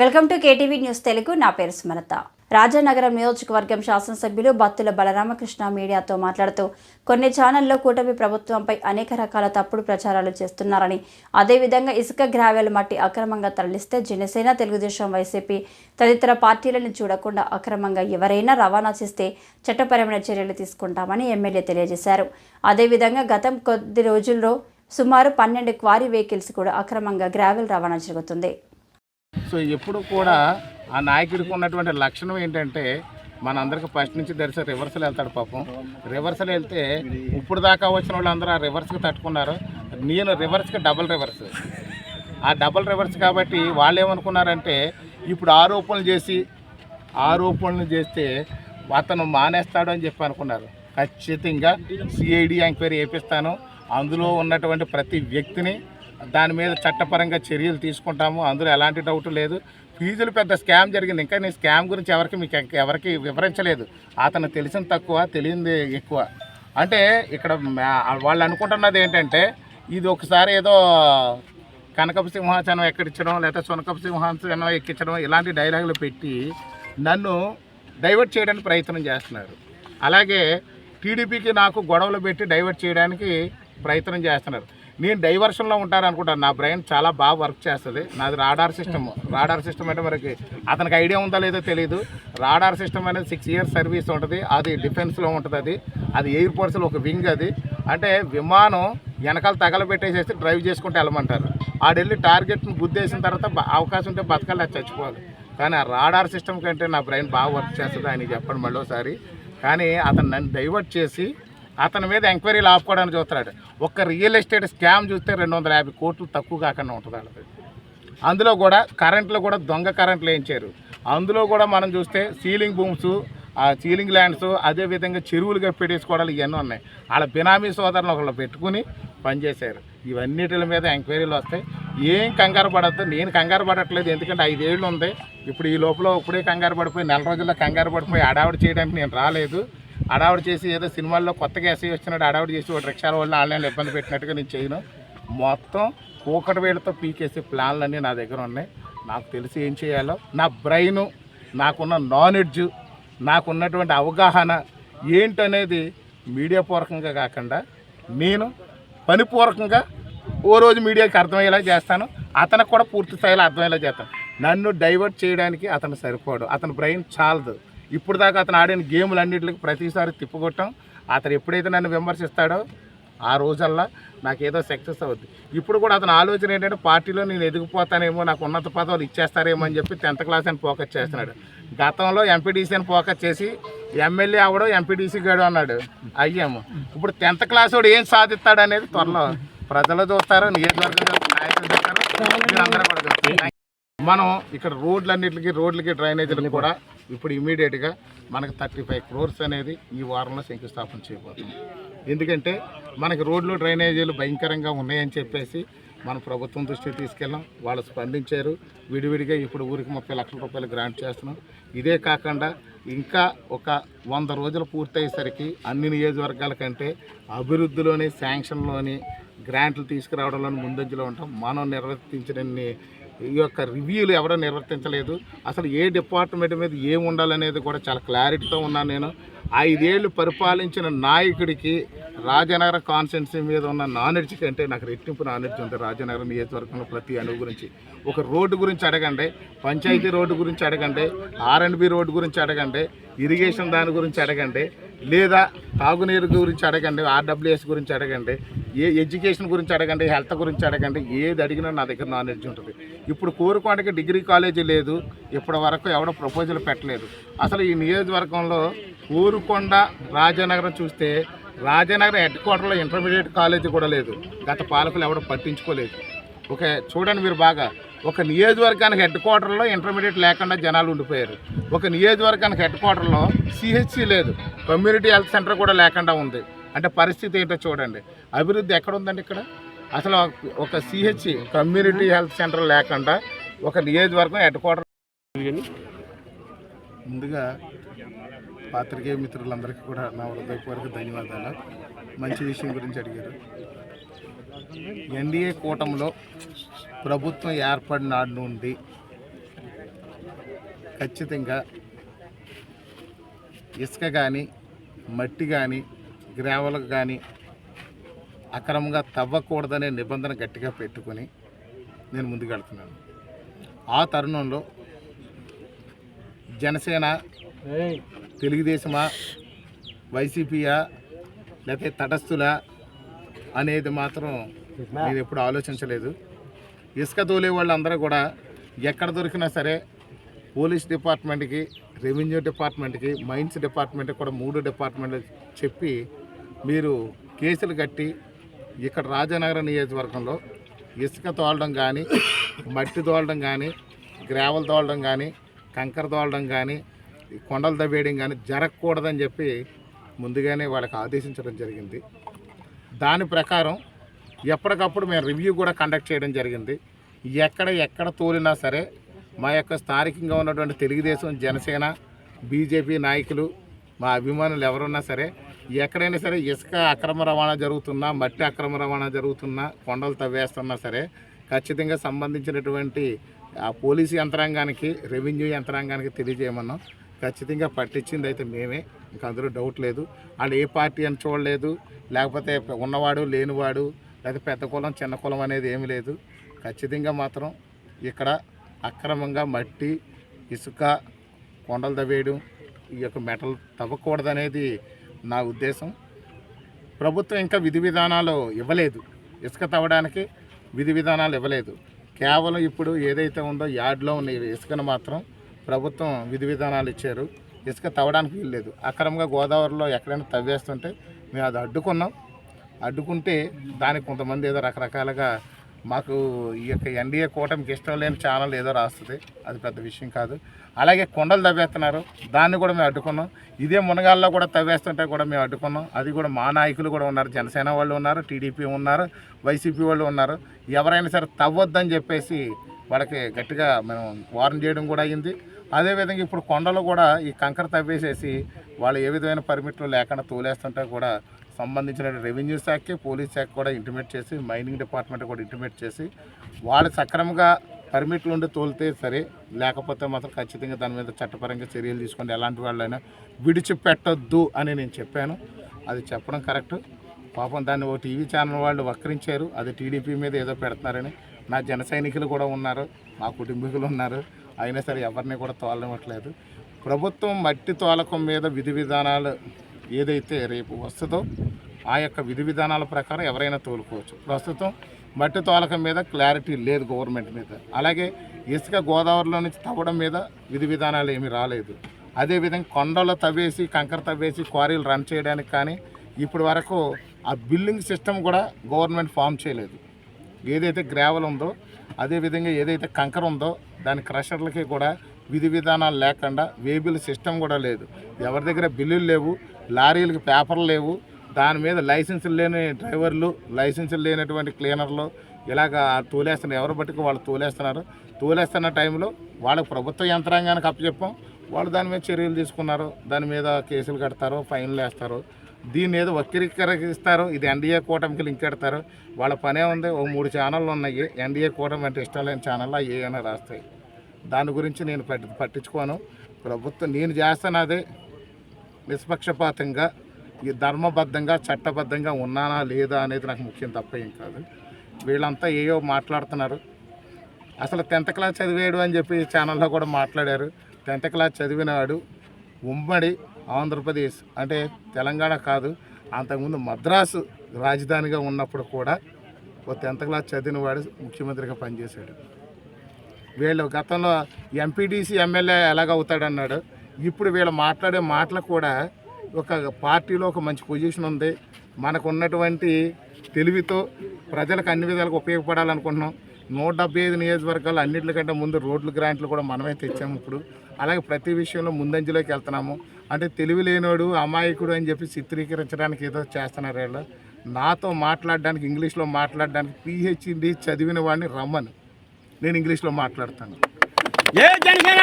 Welcome to KTV news Telugu. నా పేరు సుమలత. రాజానగరం నియోజకవర్గం శాసనసభ్యులు బత్తుల బలరామకృష్ణ మీడియాతో మాట్లాడుతూ కొన్ని ఛానల్లో కూటమి ప్రభుత్వంపై అనేక రకాల తప్పుడు ప్రచారాలు చేస్తున్నారని అదేవిధంగా ఇసుక గ్రావెల్ మట్టి అక్రమంగా తరలిస్తే జనసేన తెలుగుదేశం వైసీపీ తదితర పార్టీలను చూడకుండా అక్రమంగా ఎవరైనా రవాణా చేస్తే చట్టపరమైన చర్యలు తీసుకుంటామని ఎమ్మెల్యే తెలియజేశారు. అదేవిధంగా గతం కొద్ది రోజుల్లో సుమారు పన్నెండు క్వారీ వెహికల్స్ కూడా అక్రమంగా గ్రావెల్ రవాణా జరుగుతుంది. సో ఎప్పుడు కూడా ఆ నాయకుడికి ఉన్నటువంటి లక్షణం ఏంటంటే మనందరికి ఫస్ట్ నుంచి తెలిసి రివర్సల్ వెళ్తాడు పాపం. రివర్సల్ వెళ్తే ఇప్పుడు దాకా వచ్చిన వాళ్ళందరూ ఆ రివర్స్కి తట్టుకున్నారు. నేను రివర్స్కి డబుల్ రివర్స్. ఆ డబుల్ రివర్స్ కాబట్టి వాళ్ళు ఏమనుకున్నారంటే ఇప్పుడు ఆరోపణలు చేసి ఆరోపణలు చేస్తే అతను మానేస్తాడు అని చెప్పి అనుకున్నారు. ఖచ్చితంగా సిఐడి ఎంక్వైరీ వేపిస్తాను అందులో ఉన్నటువంటి ప్రతి వ్యక్తిని దాని మీద చట్టపరంగా చర్యలు తీసుకుంటాము. అందులో ఎలాంటి డౌట్ లేదు. ఫీజులు పెద్ద స్కామ్ జరిగింది. ఇంకా నేను స్కామ్ గురించి ఎవరికి మీకు ఎవరికి వివరించలేదు. అతను తెలిసిన తక్కువ తెలియంది ఎక్కువ. అంటే ఇక్కడ వాళ్ళు అనుకుంటున్నది ఏంటంటే ఇది ఒకసారి ఏదో కనకపు సింహాచనం ఎక్కడిచ్చడం లేదా సునకపు సింహాచనం ఎక్కించడం ఇలాంటి డైలాగులు పెట్టి నన్ను డైవర్ట్ చేయడానికి ప్రయత్నం చేస్తున్నారు. అలాగే టీడీపీకి నాకు గొడవలు పెట్టి డైవర్ట్ చేయడానికి ప్రయత్నం చేస్తున్నారు. నేను డైవర్షన్లో ఉంటారనుకుంటాను నా బ్రెయిన్ చాలా బాగా వర్క్ చేస్తుంది. నాది రాడార్ సిస్టమ్ రాడార్ సిస్టమ్ అంటే మనకి అతనికి ఐడియా ఉందో లేదో తెలియదు రాడార్ సిస్టమ్ అనేది సిక్స్ ఇయర్స్ సర్వీస్ ఉంటుంది. అది డిఫెన్స్లో ఉంటుంది అది. అది ఎయిర్ ఫోర్స్లో ఒక వింగ్ అది. అంటే విమానం వెనకాల తగలబెట్టేసేసి డ్రైవ్ చేసుకుంటూ వెళ్ళమంటారు. ఆడెళ్ళి టార్గెట్ని గుద్దేసిన తర్వాత అవకాశం ఉంటే బతకాలి అది చచ్చిపోవాలి. కానీ ఆ రాడార్ సిస్టమ్ కంటే నా బ్రెయిన్ బాగా వర్క్ చేస్తుంది ఆయన చెప్పండి మళ్ళీసారి. కానీ అతను నన్ను డైవర్ట్ చేసి అతని మీద ఎంక్వైరీలు ఆపుకోవడానికి చూస్తున్నాడు. ఒక్క రియల్ ఎస్టేట్ స్కామ్ చూస్తే రెండు వందల యాభై కోట్లు తక్కువ కాకుండా ఉంటుంది వాళ్ళది. అందులో కూడా కరెంట్లో కూడా దొంగ కరెంట్లు వేయించారు. అందులో కూడా మనం చూస్తే సీలింగ్ బూమ్స్ ఆ సీలింగ్ ల్యాండ్స్ అదేవిధంగా చెరువులుగా పెట్టేసుకోవడాలు ఇవన్నీ ఉన్నాయి. వాళ్ళ బినామీ సోదరులు ఒకళ్ళు పెట్టుకుని పనిచేశారు. ఇవన్నిటి మీద ఎంక్వైరీలు వస్తాయి. ఏం కంగారు పడద్దు. నేను కంగారు పడట్లేదు. ఎందుకంటే ఐదేళ్ళు ఉంది. ఇప్పుడు ఈ లోపల ఇప్పుడే కంగారు పడిపోయి నెల రోజుల్లో కంగారు పడిపోయి అడావిడి చేయడానికి నేను రాలేదు. అడావుడు చేసి ఏదో సినిమాల్లో కొత్తగా ఎస్ఐ వచ్చినట్టు అడావిడి చేసి వాడు రిక్షాల వల్ల ఆన్లైన్లో ఇబ్బంది పెట్టినట్టుగా నేను చేయను. మొత్తం కూకటి వేళ్ళతో పీకేసే ప్లాన్లన్నీ నా దగ్గర ఉన్నాయి. నాకు తెలిసి ఏం చేయాలో నా బ్రెయిన్ నాకున్న నాలెడ్జ్ నాకున్నటువంటి అవగాహన ఏంటనేది మీడియా పూర్వకంగా కాకుండా నేను పనిపూర్వకంగా ఓ రోజు మీడియాకి అర్థమయ్యేలా చేస్తాను. అతనికి కూడా పూర్తి స్థాయిలో అర్థమయ్యేలా చేస్తాను. నన్ను డైవర్ట్ చేయడానికి అతను సరిపోడు. అతని బ్రెయిన్ చాలదు. ఇప్పుడు దాకా అతను ఆడిన గేములు అన్నింటికి ప్రతిసారి తిప్పుకొట్టాం. అతను ఎప్పుడైతే నన్ను విమర్శిస్తాడో ఆ రోజల్లా నాకు ఏదో సక్సెస్ అవుద్ది. ఇప్పుడు కూడా అతని ఆలోచన ఏంటంటే పార్టీలో నేను ఎదిగిపోతానేమో నాకు ఉన్నత పదవులు ఇచ్చేస్తారేమో అని చెప్పి టెన్త్ క్లాస్ అని ఫోకస్ చేస్తున్నాడు. గతంలో ఎంపీడీసీ అని ఫోకస్ చేసి ఎమ్మెల్యే అవడం ఎంపీడీసీ గడు అన్నాడు. అయ్యాము. ఇప్పుడు టెన్త్ క్లాస్ వాడు ఏం సాధిస్తాడు అనేది త్వరలో ప్రజలు చూస్తారు నియోజకవర్గం నాయకులు చూస్తారు. కూడా చూస్తారు మనం ఇక్కడ రోడ్లన్నిటికి రోడ్లకి డ్రైనేజీలకు కూడా ఇప్పుడు ఇమీడియట్గా మనకు థర్టీ ఫైవ్ క్రోర్స్ అనేది ఈ వారంలో శంకుస్థాపన చేయబోతుంది ఎందుకంటే మనకి రోడ్లు డ్రైనేజీలు భయంకరంగా ఉన్నాయని చెప్పేసి మన ప్రభుత్వం దృష్టికి తీసుకెళ్ళాం. వాళ్ళు స్పందించారు. విడివిడిగా ఇప్పుడు ఊరికి ముప్పై లక్షల రూపాయలు గ్రాంట్ చేస్తున్నాం. ఇదే కాకుండా ఇంకా ఒక వంద రోజులు పూర్తయ్యేసరికి అన్ని నియోజకవర్గాల కంటే అభివృద్ధిలోని శాంక్షన్లోని గ్రాంట్లు తీసుకురావడంలోని ముందంజలో ఉంటాం. మనం నిర్వర్తించిన ఈ యొక్క రివ్యూలు ఎవరో నిర్వర్తించలేదు. అసలు ఏ డిపార్ట్మెంట్ మీద ఏం ఉండాలనేది కూడా చాలా క్లారిటీతో ఉన్నాను నేను. ఐదేళ్ళు పరిపాలించిన నాయకుడికి రాజనగర కాన్స్టిట్యున్సీ మీద ఉన్న నాలెడ్జ్ కంటే నాకు రెట్టింపు నాలెడ్జ్ ఉంది రాజనగర నియోజకవర్గంలో ప్రతి అణువు గురించి. ఒక రోడ్డు గురించి అడగండి పంచాయతీ రోడ్డు గురించి అడగండి ఆర్ అండ్ బి రోడ్డు గురించి అడగండి ఇరిగేషన్ దాని గురించి అడగండి లేదా తాగునీరు గురించి అడగండి ఆర్డబ్ల్యూఎస్ గురించి అడగండి ఏ ఎడ్యుకేషన్ గురించి అడగండి హెల్త్ గురించి అడగండి ఏది అడిగినా నా దగ్గర నాలెడ్జ్ ఉంటుంది. ఇప్పుడు కోరుకోవడానికి డిగ్రీ కాలేజీ లేదు ఇప్పటి వరకు ఎవడో ప్రపోజల్ పెట్టలేదు. అసలు ఈ నియోజకవర్గంలో కోరుకొండ రాజానగరం చూస్తే రాజానగర్ హెడ్ క్వార్టర్లో ఇంటర్మీడియట్ కాలేజీ కూడా లేదు. గత పాలకులు ఎవడో పట్టించుకోలేదు. ఓకే చూడండి మీరు బాగా ఒక నియోజకవర్గానికి హెడ్ క్వార్టర్లో ఇంటర్మీడియట్ లేకుండా జనాలు ఉండిపోయారు. ఒక నియోజకవర్గానికి హెడ్ క్వార్టర్లో సిహెచ్సి లేదు. కమ్యూనిటీ హెల్త్ సెంటర్ కూడా లేకుండా ఉంది. అంటే పరిస్థితి ఏంటో చూడండి. అభివృద్ధి ఎక్కడ ఉందండి ఇక్కడ? అసలు ఒక సిహెచ్సి కమ్యూనిటీ హెల్త్ సెంటర్ లేకుండా ఒక నియోజకవర్గం హెడ్ క్వార్టర్ ముందుగా పాత్రికేయ మిత్రులందరికీ కూడా నా హృదయపూర్వక ధన్యవాదాలు. మంచి విషయం గురించి అడిగారు. ఎన్డీఏ కూటమిలో ప్రభుత్వం ఏర్పడిన నాటి నుండి ఖచ్చితంగా ఇసుక కానీ మట్టి కానీ గ్రావెల్ కానీ అక్రమంగా తవ్వకూడదనే నిబంధన గట్టిగా పెట్టుకొని నేను ముందుకెళ్తున్నాను ఆ తరుణంలో జనసేన తెలుగుదేశమా వైసీపీయా లేకపోతే తటస్థులా అనేది మాత్రం నేను ఎప్పుడు ఆలోచించలేదు. ఇసుక తోలే వాళ్ళందరూ కూడా ఎక్కడ దొరికినా సరే పోలీస్ డిపార్ట్మెంట్కి రెవెన్యూ డిపార్ట్మెంట్కి మైన్స్ డిపార్ట్మెంట్కి కూడా మూడు డిపార్ట్మెంట్లు చెప్పి మీరు కేసులు కట్టి ఇక్కడ రాజానగరం నియోజకవర్గంలో ఇసుక తోలడం కానీ మట్టి తోలడం కానీ గ్రావెల్ తోలడం కానీ కంకర తోలడం కానీ కొండలు దవ్వేయడం కానీ జరగకూడదని చెప్పి ముందుగానే వాళ్ళకి ఆదేశించడం జరిగింది. దాని ప్రకారం ఎప్పటికప్పుడు మేము రివ్యూ కూడా కండక్ట్ చేయడం జరిగింది. ఎక్కడ ఎక్కడ తోలినా సరే మా యొక్క స్థానికంగా ఉన్నటువంటి తెలుగుదేశం జనసేన బీజేపీ నాయకులు మా అభిమానులు ఎవరున్నా సరే ఎక్కడైనా సరే ఇసుక అక్రమ రవాణా జరుగుతున్నా మట్టి అక్రమ రవాణా జరుగుతున్నా కొండలు తవ్వేస్తున్నా సరే ఖచ్చితంగా సంబంధించినటువంటి ఆ పోలీసు యంత్రాంగానికి రెవెన్యూ యంత్రాంగానికి తెలియజేయమన్నాం. ఖచ్చితంగా పట్టించింది అయితే మేమే. ఇంకా అందులో డౌట్ లేదు. వాళ్ళు ఏ పార్టీ అని చూడలేదు. లేకపోతే ఉన్నవాడు లేనివాడు లేకపోతే పెద్ద కులం చిన్న కులం అనేది ఏమీ లేదు. ఖచ్చితంగా మాత్రం ఇక్కడ అక్రమంగా మట్టి ఇసుక కొండలు తవ్వేయడం ఈ యొక్క మెటల్ తవ్వకూడదనేది నా ఉద్దేశం. ప్రభుత్వం ఇంకా విధి విధానాలు ఇవ్వలేదు. ఇసుక తవ్వడానికి విధి విధానాలు ఇవ్వలేదు. కేవలం ఇప్పుడు ఏదైతే ఉందో యార్డ్లో ఉన్న ఇసుకను మాత్రం ప్రభుత్వం విధి విధానాలు ఇచ్చారు. ఇసుక తవ్వడానికి వీల్లేదు. అక్రమంగా గోదావరిలో ఎక్కడైనా తవ్వేస్తుంటే మేము అది అడ్డుకున్నాం. అడ్డుకుంటే దానికి కొంతమంది ఏదో రకరకాలుగా మాకు ఈ యొక్క ఎన్డీఏ కూటమికి ఇష్టం లేని ఛానల్ ఏదో రాస్తుంది. అది పెద్ద విషయం కాదు. అలాగే కొండలు తవ్వేస్తున్నారు. దాన్ని కూడా మేము అడ్డుకున్నాం. ఇదే మునగాల్లో కూడా తవ్వేస్తుంటే కూడా మేము అడ్డుకున్నాం. అది కూడా మా నాయకులు కూడా ఉన్నారు. జనసేన వాళ్ళు ఉన్నారు టీడీపీ ఉన్నారు వైసీపీ వాళ్ళు ఉన్నారు. ఎవరైనా సరే తవ్వొద్దని చెప్పేసి వాళ్ళకి గట్టిగా మేము వార్న్ చేయడం కూడా అయింది. అదేవిధంగా ఇప్పుడు కొండలు కూడా ఈ కంకర తవ్వేసేసి వాళ్ళు ఏ విధమైన పర్మిట్లు లేకుండా తోలేస్తుంటే కూడా సంబంధించిన రెవెన్యూ శాఖకి పోలీస్ శాఖ కూడా ఇంటిమేట్ చేసి మైనింగ్ డిపార్ట్మెంట్ కూడా ఇంటిమేట్ చేసి వాళ్ళు సక్రమంగా పర్మిట్లు ఉండి తోలితే సరే లేకపోతే మాత్రం ఖచ్చితంగా దాని మీద చట్టపరంగా చర్యలు తీసుకోండి. ఎలాంటి వాళ్ళైనా విడిచిపెట్టొద్దు అని నేను చెప్పాను. అది చెప్పడం కరెక్ట్. పాపం దాన్ని ఓ టీవీ ఛానల్ వాళ్ళు వక్రించారు. అది టీడీపీ మీద ఏదో పెడుతున్నారని. నా జన సైనికులు కూడా ఉన్నారు. మా కుటుంబీకులు ఉన్నారు. అయినా సరే ఎవరిని కూడా తోలనివ్వట్లేదు. ప్రభుత్వం మట్టి తోలకం మీద విధి విధానాలు ఏదైతే రేపు వస్తుందో ఆ యొక్క విధి విధానాల ప్రకారం ఎవరైనా తోలుకోవచ్చు. ప్రస్తుతం మట్టి తోలకం మీద క్లారిటీ లేదు గవర్నమెంట్ మీద. అలాగే ఇసుక గోదావరిలో నుంచి తవ్వడం మీద విధి విధానాలు ఏమీ రాలేదు. అదేవిధంగా కొండలు తవ్వేసి కంకర తవ్వేసి క్వారీలు రన్ చేయడానికి కానీ ఇప్పటి వరకు ఆ బిల్డింగ్ సిస్టమ్ కూడా గవర్నమెంట్ ఫామ్ చేయలేదు. ఏదైతే గ్రావెల్ ఉందో అదేవిధంగా ఏదైతే కంకర ఉందో దాని క్రషర్లకి కూడా విధి విధానాలు లేకుండా వేబిల్ సిస్టమ్ కూడా లేదు. ఎవరి దగ్గర బిల్లులు లేవు లారీలకు పేపర్లు లేవు దాని మీద లైసెన్సులు లేని డ్రైవర్లు లైసెన్సులు లేనటువంటి క్లీనర్లు ఇలాగ తోలేస్తున్నారు ఎవరు బట్టుకు వాళ్ళు తోలేస్తున్నారు. తోలేస్తున్న టైంలో వాళ్ళకి ప్రభుత్వ యంత్రాంగానికి అప్పచెప్పాం. వాళ్ళు దాని మీద చర్యలు తీసుకున్నారు. దాని మీద కేసులు కడతారు ఫైన్లు వేస్తారు. దీన్ని ఏదో వక్రీకరిస్తారు. ఇది ఎన్డీఏ కూటమికి లింక్ పెడతారు. వాళ్ళ పనే ఉంది. ఓ మూడు ఛానళ్ళు ఉన్నాయి. ఎన్డీఏ కూటమి అంటే ఇష్టం లేని ఏమైనా రాస్తాయి. దాని గురించి నేను పట్టి పట్టించుకోను. ప్రభుత్వం నేను చేస్తాను అదే. నిష్పక్షపాతంగా ఈ ధర్మబద్ధంగా చట్టబద్ధంగా ఉన్నానా లేదా అనేది నాకు ముఖ్యం తప్ప ఏం కాదు. వీళ్ళంతా ఏయో మాట్లాడుతున్నారు. అసలు టెన్త్ క్లాస్ చదివేడు అని చెప్పి ఛానల్లో కూడా మాట్లాడారు. టెన్త్ క్లాస్ చదివినాడు ఉమ్మడి ఆంధ్రప్రదేశ్ అంటే తెలంగాణ కాదు. అంతకుముందు మద్రాసు రాజధానిగా ఉన్నప్పుడు కూడా ఓ టెన్త్ క్లాస్ చదివిన వాడు ముఖ్యమంత్రిగా పనిచేశాడు. వీళ్ళు గతంలో ఎంపీడీసీ ఎమ్మెల్యే ఎలాగవుతాడన్నాడు. ఇప్పుడు వీళ్ళు మాట్లాడే మాటలు కూడా ఒక పార్టీలో ఒక మంచి పొజిషన్ ఉంది. మనకు ఉన్నటువంటి తెలివితో ప్రజలకు అన్ని విధాలుగా ఉపయోగపడాలనుకుంటున్నాం. నూట డెబ్బై ఐదు నియోజకవర్గాలు అన్నింటికంటే ముందు రోడ్లు గ్రాంట్లు కూడా మనమే తెచ్చాము ఇప్పుడు. అలాగే ప్రతి విషయంలో ముందంజలోకి వెళ్తున్నాము. అంటే తెలివి లేనోడు అమాయకుడు అని చెప్పి చిత్రీకరించడానికి ఏదో చేస్తున్నారు వీళ్ళు. నాతో మాట్లాడడానికి ఇంగ్లీష్లో మాట్లాడడానికి పిహెచ్డి చదివిన వాడిని రమ్మను. నేను ఇంగ్లీష్లో మాట్లాడతాను. ఏ జనసేన!